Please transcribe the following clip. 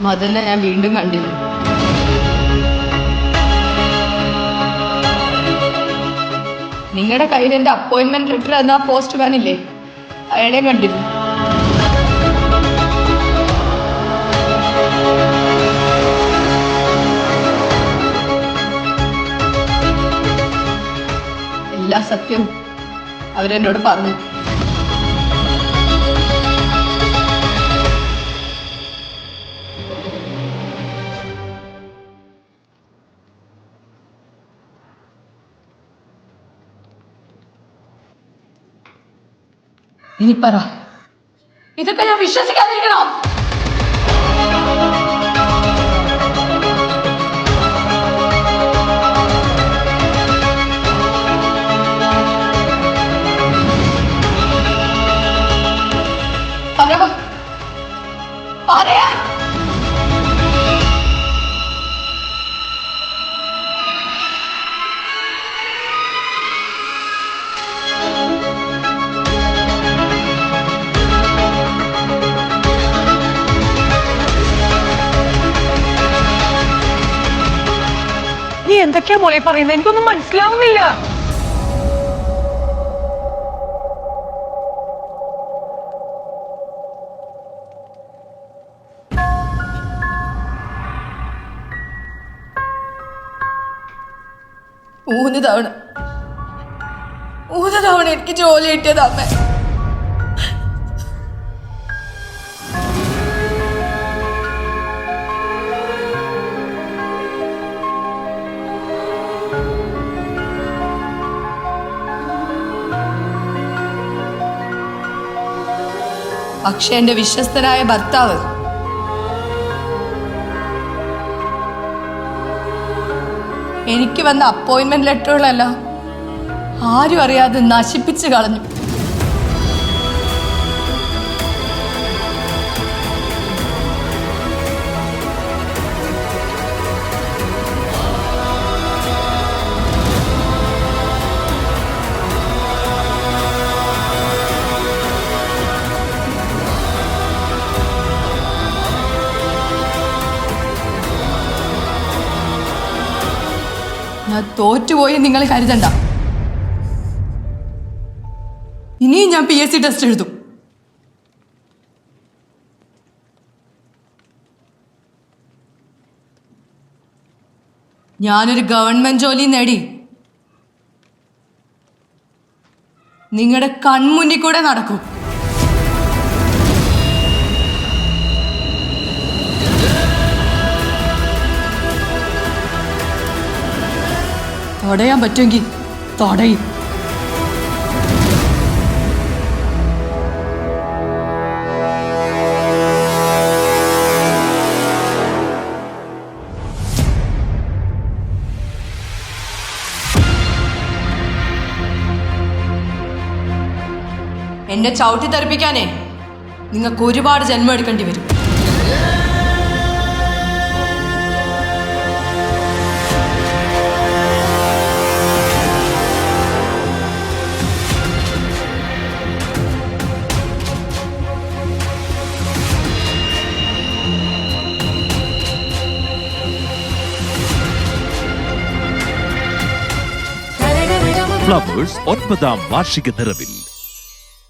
മദനെ ഞാൻ വീണ്ടും കണ്ടിരുന്നു. നിങ്ങളുടെ കയ്യിൽ എന്റെ അപ്പോയിന്റ്മെന്റ് ലെറ്റർ എന്ന പോസ്റ്റ് മാൻ ഇല്ലേ? അയാളെ കണ്ടിരുന്നു. എല്ലാ സത്യവും അവരെന്നോട് പറഞ്ഞു. ഇനി പറ. ഇതൊക്കെ ഞാൻ വിശ്വസിക്കാതിരിക്കണോ? എന്തൊക്കെയാ മോളെ പറയുന്നത് എനിക്കൊന്നും മനസ്സിലാവുന്നില്ല. മൂന്ന് തവണ. മൂന്ന് തവണ എനിക്ക് ജോലി കിട്ടിയത് അമ്മ. പക്ഷെ എന്റെ വിശ്വസ്തനായ ഭർത്താവ് എനിക്ക് വന്ന അപ്പോയിന്റ്മെന്റ് ലെറ്ററുകളല്ല ആരും അറിയാതെ നശിപ്പിച്ചു കളഞ്ഞു. ഞാൻ തോറ്റുപോയി നിങ്ങൾ കരുതണ്ട. ഇനിയും ഞാൻ പി എസ് സി ടെസ്റ്റ് എഴുതും. ഞാനൊരു ഗവൺമെന്റ് ജോലി നേടി. നിങ്ങളുടെ കൺമുന്നിൽ കൂടെ നടക്കും. തടയാൻ പറ്റുമെങ്കിൽ തടയും. എന്നെ ചവിട്ടി തെറിപ്പിക്കാനേ നിങ്ങൾക്ക് ഒരുപാട് ജന്മം എടുക്കേണ്ടി വരും. ഫ്ലവേഴ്സ് ഒൻപതാം വാർഷിക നിറവിൽ.